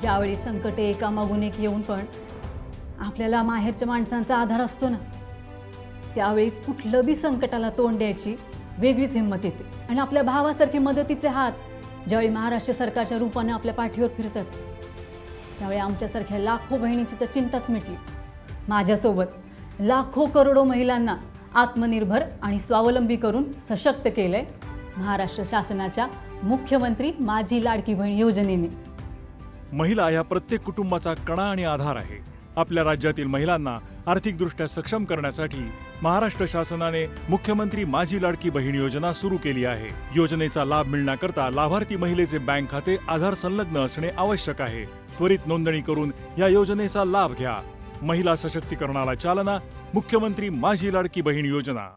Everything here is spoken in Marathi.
ज्यावेळी संकटे एकामागून एक येऊन पण आपल्याला माहेरच्या माणसांचा आधार असतो ना त्यावेळी कुठलं बी संकटाला तोंड द्यायची वेगळीच हिंमत येते. आणि आपल्या भावासारखे मदतीचे हात ज्यावेळी महाराष्ट्र सरकारच्या रूपाने आपल्या पाठीवर फिरतात त्यावेळी आमच्यासारख्या लाखो बहिणीची तर चिंताच मिटली. माझ्यासोबत लाखो करोडो महिलांना आत्मनिर्भर आणि स्वावलंबी करून सशक्त केलंय महाराष्ट्र शासनाच्या मुख्यमंत्री माझी लाडकी बहीण योजनेने. महिला ह्या प्रत्येक कुटुंबाचा कणा आणि आधार आहे. आपल्या राज्यातील महिलांना आर्थिकदृष्ट्या सक्षम करण्यासाठी महाराष्ट्र शासनाने मुख्यमंत्री माझी लाडकी बहीण योजना सुरू केली आहे. योजनेचा लाभ मिळण्याकरता लाभार्थी महिलेचे बँक खाते आधार संलग्न असणे आवश्यक आहे. त्वरित नोंदणी करून या योजनेचा लाभ घ्या. महिला सशक्तीकरणाला चालना मुख्यमंत्री माझी लाडकी बहीण योजना.